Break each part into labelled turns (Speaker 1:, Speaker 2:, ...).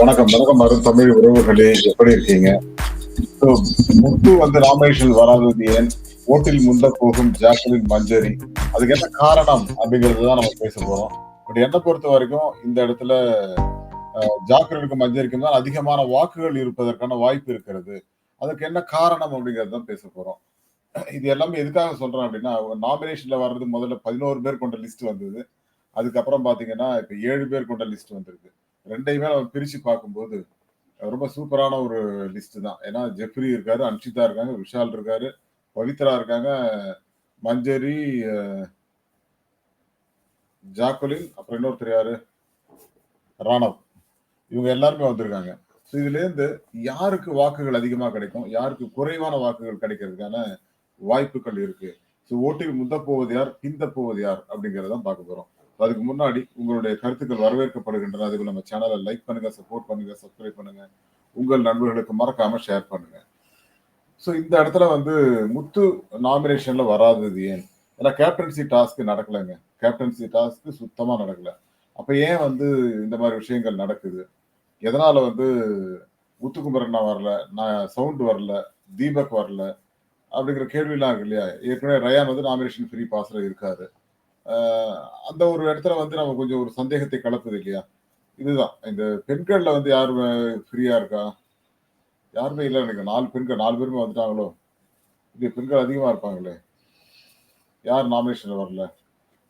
Speaker 1: வணக்கம் வணக்கம் அருண் தமிழ் உறவுகளே எப்படி இருக்கீங்க? முத்து வந்து நாமினேஷன் வராதது ஏன்? ஓட்டில் முந்த போகும் ஜாக்லின் மஞ்சரி. அதுக்கு என்ன காரணம் அப்படிங்கிறது தான் நம்ம பேச போறோம். பட் என்னை பொறுத்த வரைக்கும் இந்த இடத்துல ஜாக்கிரனுக்கும் மஞ்சரிக்கும் தான் அதிகமான வாக்குகள் இருப்பதற்கான வாய்ப்பு இருக்கிறது. அதுக்கு என்ன காரணம் அப்படிங்கிறது தான் பேச போறோம். இது எல்லாமே எதுக்காக சொல்றேன் அப்படின்னா நாமினேஷன்ல வர்றது முதல்ல பதினோரு பேர் கொண்ட லிஸ்ட் வந்தது. அதுக்கப்புறம் பாத்தீங்கன்னா இப்ப ஏழு பேர் கொண்ட லிஸ்ட் வந்திருக்கு. ரெண்டையுமே நம்ம பிரிச்சு பார்க்கும்போது ரொம்ப சூப்பரான ஒரு லிஸ்ட் தான். ஏன்னா ஜெஃப்ரி இருக்காரு அன்ஷிதா இருக்காங்க விஷால் இருக்காரு பவித்ரா இருக்காங்க மஞ்சரி ஜாக்குலின் அப்புறம் இன்னொருத்தர் யாரு? ராணவ். இவங்க எல்லாருமே வந்திருக்காங்க. ஸோ இதுல இருந்து யாருக்கு வாக்குகள் அதிகமா கிடைக்கும்? யாருக்கு குறைவான வாக்குகள் கிடைக்கிறதுக்கான வாய்ப்புகள் இருக்கு? ஸோ ஓட்டில் முந்த போவது யார் பிந்த போவது யார் அப்படிங்கறத பார்க்க போறோம். அதுக்கு முன்னாடி உங்களுடைய கருத்துக்கள் வரவேற்கப்படுகின்றன. அதுக்கு நம்ம சேனலை லைக் பண்ணுங்க சப்போர்ட் பண்ணுங்க சப்ஸ்கிரைப் பண்ணுங்க. உங்கள் நண்பர்களுக்கு மறக்காம ஷேர் பண்ணுங்க. ஸோ இந்த இடத்துல வந்து முத்து நாமினேஷன்ல வராதது ஏன்? ஏன்னா கேப்டன்சி டாஸ்க் நடக்கலைங்க. கேப்டன்சி டாஸ்க் சுத்தமா நடக்கல. அப்ப ஏன் வந்து இந்த மாதிரி விஷயங்கள் நடக்குது? எதனால வந்து முத்துக்குமரன் வரல நான் சவுண்ட் வரல தீபக் வரல அப்படிங்கிற கேள்விலாம் இருக்கு இல்லையா? ஏற்கனவே ரயான் வந்து நாமினேஷன் ஃப்ரீ பாஸ்ல இருக்காரு. அந்த ஒரு இடத்துல வந்து நம்ம கொஞ்சம் ஒரு சந்தேகத்தை கலப்புது இல்லையா? இதுதான். இந்த பெண்கள்ல வந்து யார் ஃப்ரீயா இருக்கா? யாருமே இல்லை எனக்கு. நாலு பெண்கள் நாலு பேருமே வந்துட்டாங்களோ? இது பெண்கள் அதிகமா இருப்பாங்களே? யார் நாமினேஷன்ல வரல?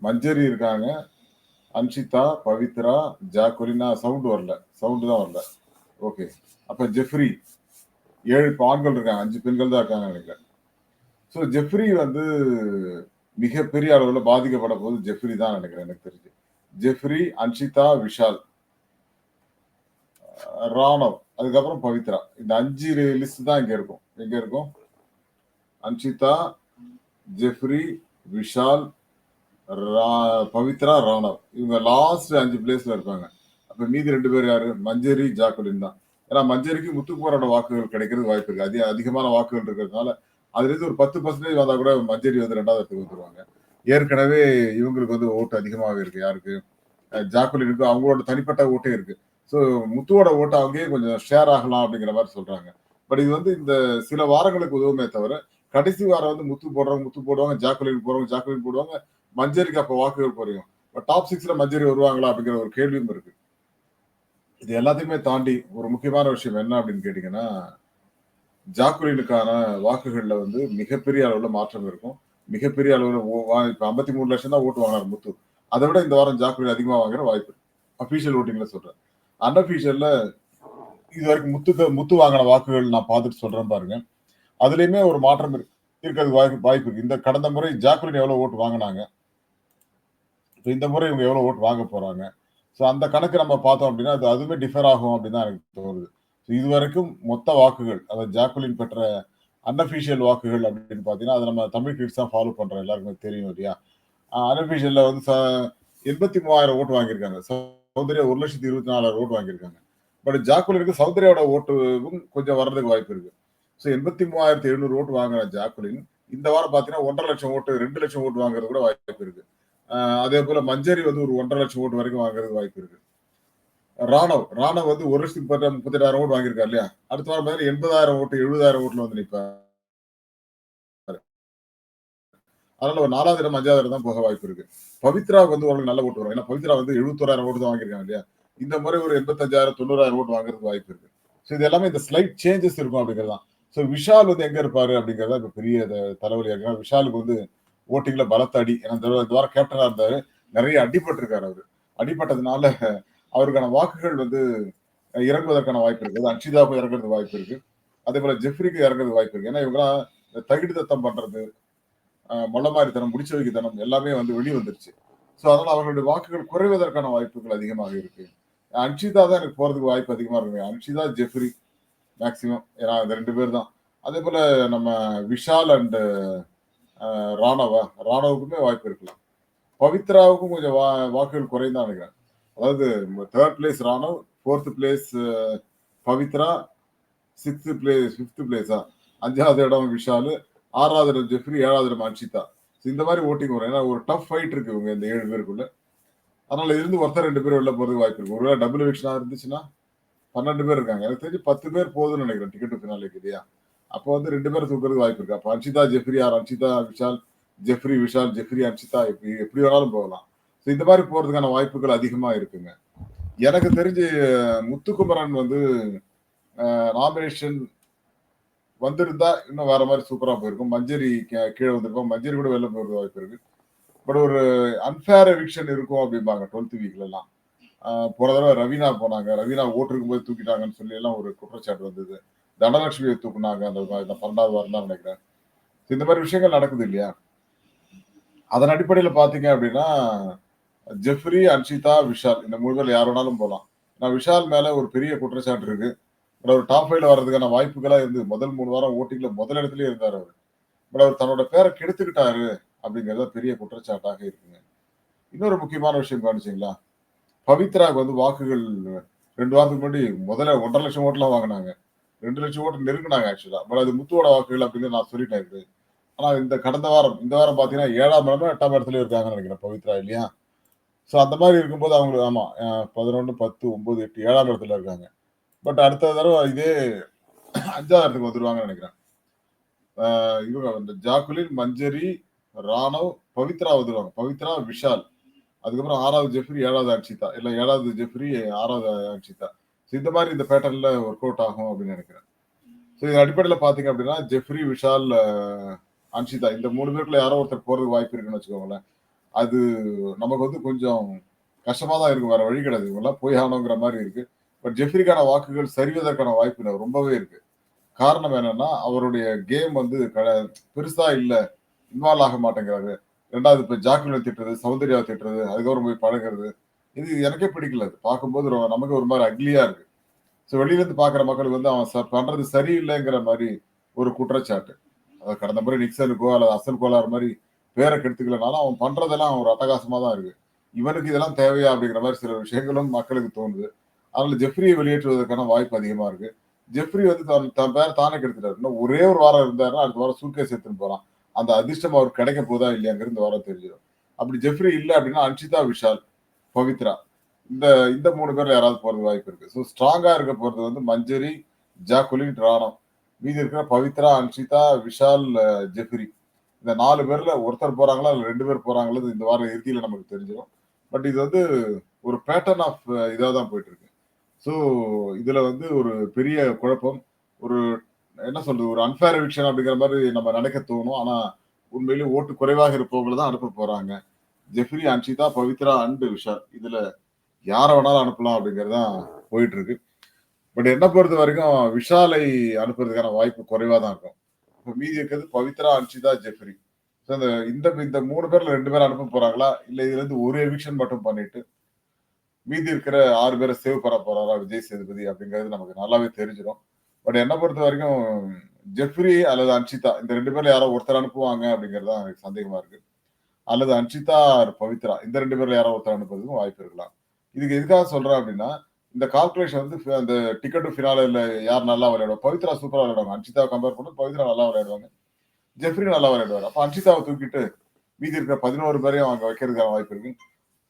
Speaker 1: மஞ்சரி இருக்காங்க. அன்ஷிதா பவித்ரா ஜாக்குலினா சவுண்டு வரல. சவுண்டு தான் வரல. ஓகே அப்ப ஜெஃப்ரி ஏழு ஆண்கள் இருக்காங்க. அஞ்சு பெண்கள் தான் இருக்காங்க நினைக்கிறேன். ஸோ ஜெஃப்ரி வந்து மிகப்பெரிய அளவில் பாதிக்கப்பட போது ஜெஃப்ரி தான் நினைக்கிறேன் எனக்கு தெரிஞ்சு. ஜெஃப்ரி அன்ஷிதா விஷால். ராணவ் அதுக்கப்புறம் பவித்ரா. இந்த அஞ்சு லிஸ்ட் தான் இங்க இருக்கும். எங்க இருக்கும்? அன்ஷிதா ஜெஃப்ரி விஷால் ரா- பவித்ரா ராணவ். இவங்க லாஸ்ட் அஞ்சு பிளேஸ்ல இருப்பாங்க. அப்ப மீதி ரெண்டு பேர் யாரு? மஞ்சரி ஜாக்குலின் தான். ஏன்னா மஞ்சரிக்கு முத்துக்குமாரோட வாக்குகள் கிடைக்கிறது வாய்ப்பு இருக்கு. அதிக அதிகமான வாக்குகள் இருக்கிறதுனால அதுலேருந்து ஒரு பத்து பர்சன்டேஜ் வந்தால் கூட மஞ்சரி வந்து ரெண்டாவது இடத்துக்கு வந்துருவாங்க. ஏற்கனவே இவங்களுக்கு வந்து ஓட்டு அதிகமாகவே இருக்கு. யாருக்கு? அஹ் ஜாக்குலினுக்கு அவங்களோட தனிப்பட்ட ஓட்டே இருக்கு. ஸோ முத்துவோட ஓட்டை அங்கேயே கொஞ்சம் ஷேர் ஆகலாம் அப்படிங்கிற மாதிரி சொல்றாங்க. பட் இது வந்து இந்த சில வாரங்களுக்கு உதவுமே தவிர கடைசி வாரம் வந்து முத்து போடுறவங்க முத்து போடுவாங்க ஜாக்குலின் போடுறவங்க ஜாக்குலின் போடுவாங்க மஞ்சரிக்கு அப்போ வாக்குகள் குறையும். பட் டாப் சிக்ஸ்ல மஞ்சரி வருவாங்களா அப்படிங்கிற ஒரு கேள்வியும் இருக்கு. இது எல்லாத்தையுமே தாண்டி ஒரு முக்கியமான விஷயம் என்ன அப்படின்னு கேட்டீங்கன்னா ஜாக்குலினுக்கான வாக்குகள்ல வந்து மிகப்பெரிய அளவுல மாற்றம் இருக்கும். மிகப்பெரிய அளவுல இப்போ இப்ப ஐம்பத்தி மூணு லட்சம் தான் ஓட்டு வாங்கினார் முத்து. அதை விட இந்த வாரம் ஜாக்குலின் அதிகமா வாங்குற வாய்ப்பு அபிஷியல் ஓட்டிங்ல சொல்றேன். அன்அபிஷியல்ல இது வரைக்கும் முத்துக்கு முத்து வாங்கின வாக்குகள் நான் பார்த்துட்டு சொல்றேன் பாருங்க. அதுலயுமே ஒரு மாற்றம் இருக்கு இருக்கிறது வாய்ப்பு வாய்ப்பு இருக்கு. இந்த கடந்த முறை ஜாக்குலின் எவ்வளவு ஓட்டு வாங்கினாங்க? இப்போ இந்த முறை இவங்க எவ்வளவு ஓட்டு வாங்க போறாங்க? ஸோ அந்த கணக்கு நம்ம பார்த்தோம் அப்படின்னா அது அதுவுமே டிஃபர் ஆகும் அப்படின்னு தான் எனக்கு தோணுது. இதுவரைக்கும் இது வரைக்கும் மொத்த வாக்குகள் அதாவது ஜாக்குலின் பெற்ற அன்அபிஷியல் வாக்குகள் அப்படின்னு பார்த்தீங்கன்னா அதை நம்ம தமிழ் கிட்ஸ் தான் ஃபாலோ பண்றோம் எல்லாருக்குமே தெரியும் இல்லையா? அன்அபிஷியல்ல வந்து ச- எண்பத்தி மூவாயிரம் ஓட்டு வாங்கியிருக்காங்க. சௌந்தர்யா ஒரு லட்சத்தி இருபத்தி நாலாயிரம் ஓட்டு வாங்கியிருக்காங்க. பட் ஜாக்குலினுக்கு சௌந்தர்யாவோட ஓட்டுக்கும் கொஞ்சம் வர்றதுக்கு வாய்ப்பு இருக்கு. ஸோ எண்பத்தி மூவாயிரத்தி எழுநூறு ஓட்டு வாங்கின ஜாக்குலின் இந்த வாரம் பார்த்தீங்கன்னா ஒன்றரை லட்சம் ஓட்டு ரெண்டு லட்சம் ஓட்டு வாங்குறது கூட வாய்ப்பு இருக்கு. அதே போல மஞ்சரி வந்து ஒரு ஒன்றரை லட்சம் ஓட்டு வரைக்கும் வாங்குறதுக்கு வாய்ப்பு இருக்கு. ராணவ் ராணவ் வந்து ஒரு லட்சத்துக்கு முப்பத்தி முப்பத்தெட்டாயிரம் ஓட்டு வாங்கியிருக்காரு இல்லையா? அடுத்த வாரம் பார்த்தீங்கன்னா எண்பதாயிரம் ஓட்டு எழுபதாயிரம் ஓட்டுல வந்து நிற்பார் அதனால ஒரு நாலாவது இடம் அஞ்சாவது இடம் தான் போக வாய்ப்பு இருக்கு. பவித்ராவுக்கு வந்து உங்களுக்கு நல்ல ஓட்டு வரும். ஏன்னா பவித்ரா வந்து எழுபத்தோராயிரம் ஓட்டு தான் வாங்கியிருக்காங்க இல்லையா? இந்த முறை ஒரு எண்பத்தஞ்சாயிரம் தொண்ணூறாயிரம் ஓட்டு வாங்குறதுக்கு வாய்ப்பு இருக்கு. ஸோ இது எல்லாமே இந்த ஸ்லைட் சேஞ்சஸ் இருக்கும் அப்படிங்கிறது தான். ஸோ விஷால் வந்து எங்க இருப்பாரு அப்படிங்கறத இப்போ பெரிய தலைவலியாக தலைவலியா இருக்கு விஷாலுக்கு வந்து ஓட்டிங்ல பலத்த அடி. ஏன்னா இந்த இந்த வாரம் கேப்டனா இருந்தாரு. நிறைய அடிபட்டிருக்காரு அவரு. அடிபட்டதுனால அவருக்கான வாக்குகள் வந்து இறங்குவதற்கான வாய்ப்பு இருக்கு. அது இறங்குறது வாய்ப்பு இருக்கு. அதே போல ஜெஃப்ரிக்கு இறங்குறது வாய்ப்பு இருக்கு. ஏன்னா இவங்கலாம் இந்த தகிடு தத்தம் பண்றது அஹ், மொள்ளமாரித்தனம் முடிச்சு வைக்கத்தனம் எல்லாமே வந்து வெளியே வந்துருச்சு. ஸோ அதனால அவர்களுடைய வாக்குகள் குறைவதற்கான வாய்ப்புகள் அதிகமாக இருக்கு. அன்ஷிதா தான் எனக்கு போறதுக்கு வாய்ப்பு அதிகமா இருக்கு. அன்ஷிதா ஜெஃப்ரி மேக்சிமம் ஏன்னா அந்த ரெண்டு பேர் தான். அதே போல நம்ம விஷால் அண்டு ராணவா ராணவுக்குமே வாய்ப்பு இருக்கலாம். பவித்ராவுக்கும் கொஞ்சம் வா வாக்குகள் குறைந்தான் நினைக்கிறேன். அதாவது third place Raanav fourth place Pavithra sixth place fifth பிளேஸா அஞ்சாவது இடம் விஷால் ஆறாவது இடம் ஜெஃப்ரி ஏழாவது இடம் அன்ஷிதா. இந்த மாதிரி ஓட்டிங் வரும். ஏன்னா ஒரு டஃப் ஃபைட் இருக்கு இவங்க இந்த ஏழு பேருக்குள்ள. அதனால இருந்து ஒருத்தர் ரெண்டு பேர் வெளில போறதுக்கு வாய்ப்பு இருக்கு. ஒருவேளை டபுள் எவிக்ஷனா இருந்துச்சுன்னா பன்னெண்டு பேர் இருக்காங்க. எனக்கு தெரிஞ்சு பத்து பேர் போதும்னு நினைக்கிறேன் டிக்கெட் ஃபினாலேக்கு இல்லையா? அப்போ வந்து ரெண்டு பேரும் தூக்குறதுக்கு வாய்ப்பு இருக்கு. அப்போ Anshitha Jeffrey or Anshitha Vishal Jeffrey Vishal Jeffrey Anshitha எப்படி எப்படி வேணாலும் போகலாம். ஸோ இந்த மாதிரி போகிறதுக்கான வாய்ப்புகள் அதிகமாக இருக்குங்க. எனக்கு தெரிஞ்சு முத்துக்குமரன் வந்து நாமினேஷன் வந்திருந்தா இன்னும் வேற மாதிரி சூப்பராக போயிருக்கும். மஞ்சரி கீ- கீழே வந்திருக்கும் மஞ்சரி கூட வெளில போகிறது வாய்ப்பு இருக்கு. பட் ஒரு அன்ஃபேர் எவிக்ஷன் இருக்கும் அப்படிம்பாங்க டுவெல்த் வீக்லலாம் போன தடவை ரவீனா போனாங்க. ரவீனா ஓட்டிருக்கும் போது தூக்கிட்டாங்கன்னு சொல்லி எல்லாம் ஒரு குற்றச்சாட்டு வந்தது. தனலட்சுமியை தூக்குனாங்க. அந்த மாதிரி பன்னெண்டாவது வாரம் தான் நினைக்கிறேன். இந்த மாதிரி விஷயங்கள் நடக்குது இல்லையா? அதன் அடிப்படையில் பார்த்தீங்க அப்படின்னா ஜெஃப்ரி அன்ஷிதா விஷால். இந்த மூணு பேர்ல யார் வேணாலும் போகலாம். நான் விஷால் மேல ஒரு பெரிய குற்றச்சாட்டு இருக்கு. பட் அவர் டாப் ஃபைவ்ல வர்றதுக்கான வாய்ப்புகளா இருந்து முதல் மூணு வாரம் ஓட்டிங்ல முதல் இடத்துலயே இருந்தார் அவர். பட் அவர் தன்னோட பேரை கெடுத்துக்கிட்டாரு அப்படிங்கறத பெரிய குற்றச்சாட்டாக இருக்குங்க. இன்னொரு முக்கியமான விஷயம் கவனிச்சிங்களா? பவித்ராவுக்கு வந்து வாக்குகள் ரெண்டு வாரத்துக்கு முன்னாடி முதல்ல ஒன்றரை லட்சம் ஓட்டுலாம் வாங்கினாங்க. ரெண்டு லட்சம் ஓட்டு நெருங்கினாங்க ஆக்சுவலா பட் அது முத்துவோட வாக்குகள் அப்படின்னு நான் சொல்லிட்டேன் இருக்குது ஆனா இந்த கடந்த வாரம் இந்த வாரம் பாத்தீங்கன்னா ஏழாம் இடமே எட்டாம் இடத்துல இருக்காங்கன்னு நினைக்கிறேன் பவித்ரா இல்லையா? ஸோ அந்த மாதிரி இருக்கும்போது அவங்களுக்கு ஆமாம் பதினொன்று பத்து ஒம்பது எட்டு ஏழாம் இடத்துல இருக்காங்க. பட் அடுத்த தடவை இதே அஞ்சாவது இடத்துக்கு வந்துருவாங்கன்னு நினைக்கிறேன். இவங்க இந்த ஜாக்குலின் மஞ்சரி ராணவ் பவித்ரா வந்துடுவாங்க பவித்ரா விஷால். அதுக்கப்புறம் ஆறாவது ஜெஃப்ரி ஏழாவது அன்ஷிதா. இல்லை ஏழாவது ஜெஃப்ரி ஆறாவது அன்ஷிதா. ஸோ இந்த மாதிரி இந்த பேட்டர்ன்ல ஒர்க் அவுட் ஆகும் அப்படின்னு நினைக்கிறேன். ஸோ இதன் அடிப்படையில் பார்த்தீங்க அப்படின்னா ஜெஃப்ரி விஷால் அன்ஷிதா. இந்த மூணு பேருக்குள்ள யாரோ ஒருத்தர் போறதுக்கு வாய்ப்பு இருக்குன்னு வச்சுக்கோங்களேன். அது நமக்கு வந்து கொஞ்சம் கஷ்டமா தான் இருக்கும். வேற வழி கிடையாது. இவங்கெல்லாம் போய் ஆகணுங்கிற மாதிரி இருக்கு. பட் ஜெஃப்ரிக்கான வாக்குகள் சரிவதற்கான வாய்ப்பு இல்லை, ரொம்பவே இருக்கு. காரணம் என்னன்னா அவருடைய கேம் வந்து க- பெருசா இல்ல. இன்வால்வ் ஆக மாட்டேங்கிறாரு. ரெண்டாவது இப்ப ஜாக்குலினை திட்டுறது சௌந்தர்யாவை திட்டுறது அதுக்கப்புறம் போய் பழகுறது. இது எனக்கே பிடிக்கல. அது பார்க்கும்போது ரொ- நமக்கு ஒரு மாதிரி அக்லியா இருக்கு. ஸோ வெளியிலேருந்து பாக்குற மக்களுக்கு வந்து அவன் ச- பண்றது சரியில்லைங்கிற மாதிரி ஒரு குற்றச்சாட்டு. அதை கடந்த முறை நிக்சனுக்கோ அல்லது அசல் கோளாறு மாதிரி பேரை கெடுத்துக்கலனாலும் அவன் பண்றதெல்லாம் ஒரு அட்டகாசமா தான் இருக்கு. இவனுக்கு இதெல்லாம் தேவையா அப்படிங்கிற மாதிரி சில விஷயங்களும் மக்களுக்கு தோணுது. அதனால ஜெஃப்ரியை வெளியேற்றுவதற்கான வாய்ப்பு அதிகமா இருக்கு. ஜெஃப்ரி வந்து தன் தன் பேரை தானே கெடுத்துட்டாரு. இன்னும் ஒரே ஒரு வாரம் இருந்தாருன்னா அடுத்த வாரம் சூட்கேஸ் எடுத்துன்னு போறான். அந்த அதிர்ஷ்டம் அவருக்கு கிடைக்க போதா இல்லையாங்கிறது இந்த வாரம் தெரிஞ்சிடும். அப்படி ஜெஃப்ரி இல்லை அப்படின்னா அன்ஷிதா விஷால் பவித்ரா. இந்த இந்த மூணு பேர்ல யாராவது போறது வாய்ப்பு இருக்கு. ஸோ ஸ்ட்ராங்கா இருக்க போறது வந்து மஞ்சரி ஜாக்குலின் ராணம். மீதி இருக்கிற பவித்ரா அன்ஷிதா விஷால் ஜெஃப்ரி. இந்த நாலு பேர்ல ஒருத்தர் போறாங்களா இல்ல ரெண்டு பேர் போறாங்களா இந்த வாரம் இறுதியில நமக்கு தெரிஞ்சிடும். பட் இது வந்து ஒரு பேட்டர்ன் ஆஃப் இதாக தான் போயிட்டு இருக்கு ஸோ இதுல வந்து ஒரு பெரிய குழப்பம் ஒரு என்ன சொல்றது ஒரு அன்ஃபேர் எவிக்ஷன் அப்படிங்கிற மாதிரி நம்ம நினைக்க தோணும். ஆனா உண்மையிலே ஓட்டு குறைவாக இருப்பவங்களை தான் அனுப்ப போறாங்க. ஜெஃப்ரி அன்ஷிதா பவித்ரா அண்டு விஷால் இதுல யாரை வேணாலும் அனுப்பலாம் அப்படிங்கிறது தான் போயிட்டு இருக்கு பட் என்ன பொறுத்த வரைக்கும் விஷாலை அனுப்புறதுக்கான வாய்ப்பு குறைவா தான் இருக்கும். இப்போ மீதி இருக்கிறது பவித்ரா அன்ஷிதா ஜெஃப்ரி. ஸோ இந்த இந்த இந்த மூணு பேர்ல ரெண்டு பேர் அனுப்ப போறாங்களா? இல்ல இதுல இருந்து ஒரு எவிக்ஷன் மட்டும் பண்ணிட்டு மீதி இருக்கிற ஆறு பேரை சேவ் பண்ண போறாரா விஜய் சேதுபதி அப்படிங்கிறது நமக்கு நல்லாவே தெரிஞ்சிடும். பட் என்ன பொறுத்த வரைக்கும் ஜெஃப்ரி அல்லது அன்ஷிதா இந்த ரெண்டு பேர்ல யாரோ ஒருத்தர் அனுப்புவாங்க அப்படிங்கிறது தான் எனக்கு சந்தேகமா இருக்கு. அல்லது அன்ஷிதா பவித்ரா இந்த ரெண்டு பேர்ல யாரோ ஒருத்தர் அனுப்புறதுக்கும் வாய்ப்பு இருக்கலாம். இதுக்கு எதுக்காக சொல்றேன் அப்படின்னா இந்த கால்குலேஷன் வந்து அந்த டிக்கெட் ஃபினாலில் யார் நல்லா விளையாடுவாங்க பவித்ரா சூப்பராக விளையாடுவாங்க. அன்ஷிதாவை கம்பேர் பண்ணி பவித்ரா நல்லா விளையாடுவாங்க. ஜெஃப்ரி நல்லா விளையாடுவார். அப்போ அன்ஷிதாவை தூக்கிட்டு மீதி இருக்கிற பதினோரு பேரையும் அவங்க வைக்கிறதுக்கான வாய்ப்பு இருக்கு.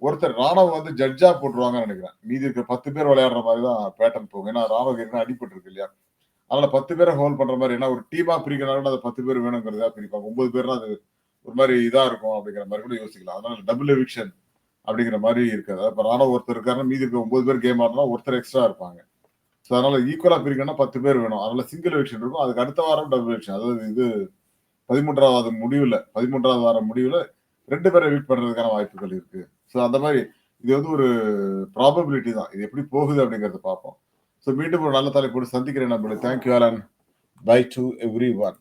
Speaker 1: ஒருத்தர் ராணவ் வந்து ஜட்ஜா போட்டுருவாங்கன்னு நினைக்கிறேன். மீதி இருக்கிற பத்து பேர் விளையாடுற மாதிரி தான் பேட்டர்ன் போகும். ஏன்னா ராணவ் அடிபட்டு இருக்கு இல்லையா? அதனால பத்து பேரை ஹோல் பண்ற மாதிரி ஏன்னா ஒரு டீமா பிரிக்கணும் அந்த பத்து பேர் வேணுங்கிறதா பிரிப்பாங்க. ஒன்பது பேர்னா அது ஒரு மாதிரி இதா இருக்கும் அப்படிங்கிற மாதிரி கூட யோசிக்கலாம். அதனால டபுள் எவிக்ஷன் அப்படிங்கிற மாதிரி இருக்காது. இப்போ ராணவ் ஒருத்தர் இருக்காருன்னா மீதி இருக்க ஒன்பது பேர் கேம் ஆடுனா ஒருத்தர் எக்ஸ்ட்ரா இருப்பாங்க. ஸோ அதனால ஈக்குவலாக பிரிக்கணும்னா பத்து பேர் வேணும். அதனால சிங்கிள் எலெக்ஷன் இருக்கும். அதுக்கு அடுத்த வாரம் டபுள் எலெக்ஷன் அதாவது இது பதிமூன்றாவது முடிவில் பதிமூன்றாவது வாரம் முடிவில் ரெண்டு பேரை வீட் பண்ணுறதுக்கான வாய்ப்புகள் இருக்கு. ஸோ அந்த மாதிரி இது வந்து ஒரு ப்ராபபிலிட்டி தான். இது எப்படி போகுது அப்படிங்கிறத பார்ப்போம். ஸோ மீண்டும் ஒரு நல்ல தலைப்போடு சந்திக்கிறேன் நம்மளுக்கு thank you all and bye to everyone